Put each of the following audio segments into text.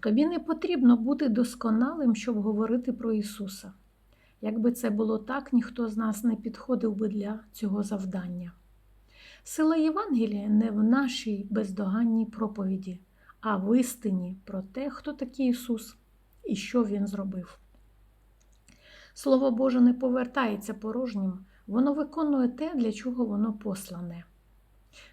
Тобі не потрібно бути досконалим, щоб говорити про Ісуса. Якби це було так, ніхто з нас не підходив би для цього завдання. Сила Євангелія не в нашій бездоганній проповіді, а в істині про те, хто такий Ісус і що Він зробив. Слово Боже не повертається порожнім, воно виконує те, для чого воно послане.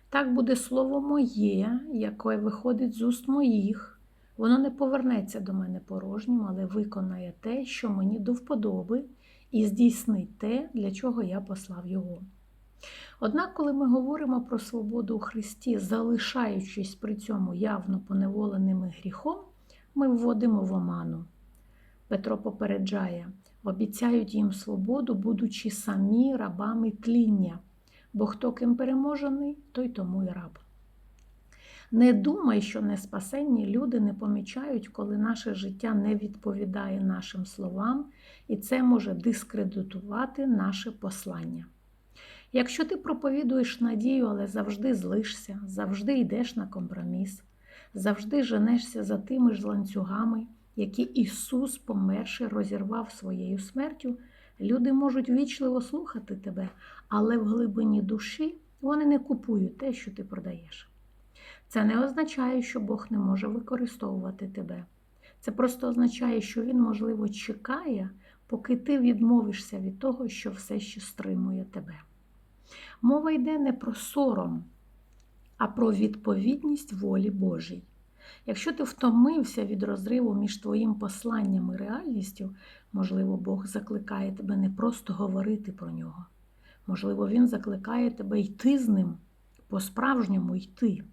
Так буде слово моє, яке виходить з уст моїх. Воно не повернеться до мене порожнім, але виконає те, що мені до вподоби, і здійснить те, для чого я послав його. Однак, коли ми говоримо про свободу у Христі, залишаючись при цьому явно поневоленими гріхом, ми вводимо в оману. Петро попереджає, обіцяють їм свободу, будучи самі рабами тління, бо хто ким переможений, той тому й раб. Не думай, що неспасенні люди не помічають, коли наше життя не відповідає нашим словам, і це може дискредитувати наше послання. Якщо ти проповідуєш надію, але завжди злишся, завжди йдеш на компроміс, завжди женешся за тими ж ланцюгами, які Ісус, померши, розірвав своєю смертю, люди можуть вічливо слухати тебе, але в глибині душі вони не купують те, що ти продаєш. Це не означає, що Бог не може використовувати тебе. Це просто означає, що Він, можливо, чекає, поки ти відмовишся від того, що все ще стримує тебе. Мова йде не про сором, а про відповідність волі Божій. Якщо ти втомився від розриву між твоїм посланням і реальністю, можливо, Бог закликає тебе не просто говорити про нього. Можливо, Він закликає тебе йти з ним, по-справжньому йти.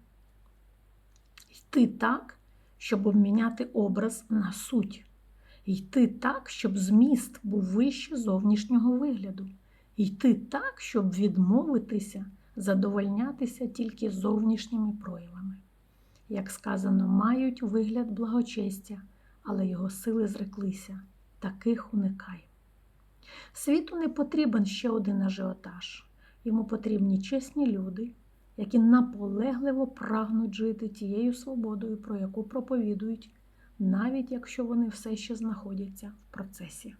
Йти так, щоб обміняти образ на суть. Йти так, щоб зміст був вище зовнішнього вигляду. Йти так, щоб відмовитися, задовольнятися тільки зовнішніми проявами. Як сказано, мають вигляд благочестя, але його сили зреклися. Таких уникай. Світу не потрібен ще один ажіотаж. Йому потрібні чесні люди, які наполегливо прагнуть жити тією свободою, про яку проповідують, навіть якщо вони все ще знаходяться в процесі.